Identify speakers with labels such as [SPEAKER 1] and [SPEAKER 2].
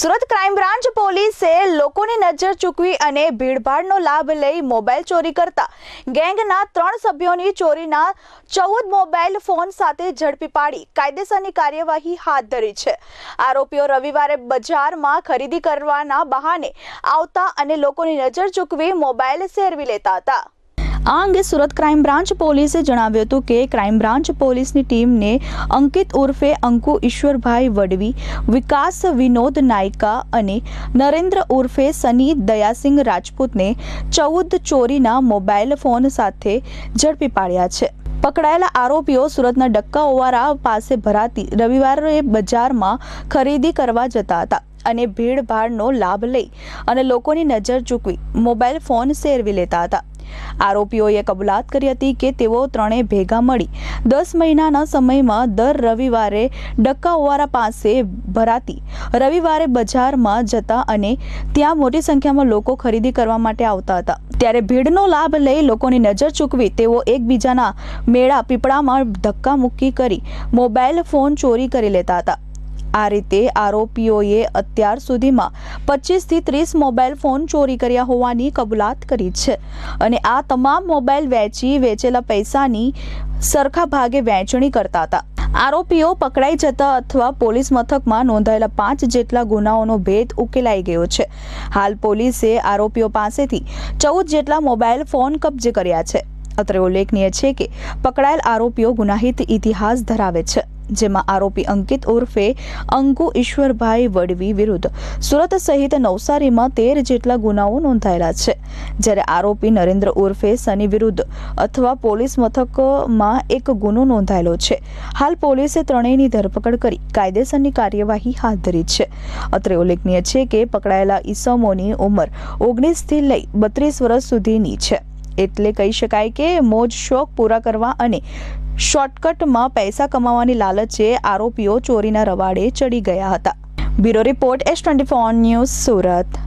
[SPEAKER 1] Surat crime branch પોલીસે લોકોની નજર ચૂકવી અને ભીડભાડનો લાભ લઈ મોબાઈલ ચોરી કરતા ગેંગના ત્રણ સભ્યોની ચોરીના ચૌદ મોબાઈલ ફોન સાથે ઝડપી પાડી કાયદેસરની કાર્યવાહી હાથ ધરી છે. આરોપીઓ રવિવારે બજારમાં ખરીદી કરવાના બહાને આવતા અને લોકોની નજર ચૂકવી મોબાઈલ શેરવી લેતા હતા. આ અંગે સુરત ક્રાઇમ બ્રાન્ચ પોલીસે જણાવ્યું હતું કે ક્રાઇમ બ્રાન્ચ પોલીસની ટીમને અંકિત ઉર્ફે અંકુ ઈશ્વરભાઈ વડવી, વિકાસ વિનોદ નાયકા અને નરેન્દ્ર ઉર્ફે સની દયાસિંહ રાજપૂતને ચૌદ ચોરીના મોબાઈલ ફોન સાથે ઝડપી પાડ્યા છે. પકડાયેલા આરોપીઓ સુરતના ડક્કા ઓવારા પાસે ભરાતી રવિવારે બજારમાં ખરીદી કરવા જતા હતા અને ભીડભાડનો લાભ લઈ અને લોકોની નજર ચૂકવી મોબાઈલ ફોન સેરવી લેતા હતા. આરોપીઓએ કબૂલાત કરી હતી કે તેઓ ત્રણે ભેગા મળી દસ મહિનાના સમયમાં દર રવિવારે ડક્કાઓવારા પાસે ભરાતી રવિવારે બજારમાં જતા અને ત્યાં મોટી સંખ્યામાં લોકો ખરીદી કરવા માટે આવતા હતા. ત્યારે ભીડનો લાભ લઈ લોકોની નજર ચૂકવી તેઓ એકબીજાના મેળા પીપળામાં ધક્કા મુક્કી કરી મોબાઈલ ફોન ચોરી કરી લેતા હતા. આ રીતે આરોપીઓએ અત્યાર સુધીમાં પચીસથી ત્રીસ મોબાઈલ ફોન ચોરી કર્યા હોવાની કબૂલાત કરી છે. અને આ તમામ મોબાઈલ વેચી વેચેલા પૈસાની સરખા ભાગે વહેંચણી કરતા હતા. આરોપીઓ પકડાઈ જતા અથવા પોલીસ મથકમાં નોંધાયેલા પાંચ જેટલા ગુનાઓનો ભેદ ઉકેલાઈ ગયો છે. હાલ પોલીસે આરોપીઓ પાસેથી ચૌદ જેટલા મોબાઈલ ફોન કબજે કર્યા છે. અત્રે ઉલ્લેખનીય છે કે પકડાયેલ આરોપીઓ ગુનાહિત ઇતિહાસ ધરાવે છે. જેમાં આરોપી અંકિત ઉર્ફે અંકુ ઈશ્વરભાઈ વડવી વિરુદ્ધ સુરત સહિત નવસારીમાં તેર જેટલા ગુનાઓ નોંધાયેલા છે. જ્યારે આરોપી નરેન્દ્ર ઉર્ફે સની વિરુદ્ધ અથવા પોલીસ મથકમાં એક ગુનો નોંધાયેલો છે. હાલ પોલીસે ત્રણેયની ધરપકડ કરી કાયદેસરની કાર્યવાહી હાથ ધરી છે. અત્રે ઉલ્લેખનીય છે કે પકડાયેલા ઈસમોની ઉંમર ઓગણીસથી લઈ બત્રીસ વર્ષ સુધીની છે. એટલે કહી શકાય કે મોજ, શોખ પૂરા કરવા અને શોર્ટકટમાં પૈસા કમાવાની લાલચે આરોપીઓ ચોરીના રવાડે ચડી ગયા હતા. Bureau report S twenty four news Surat.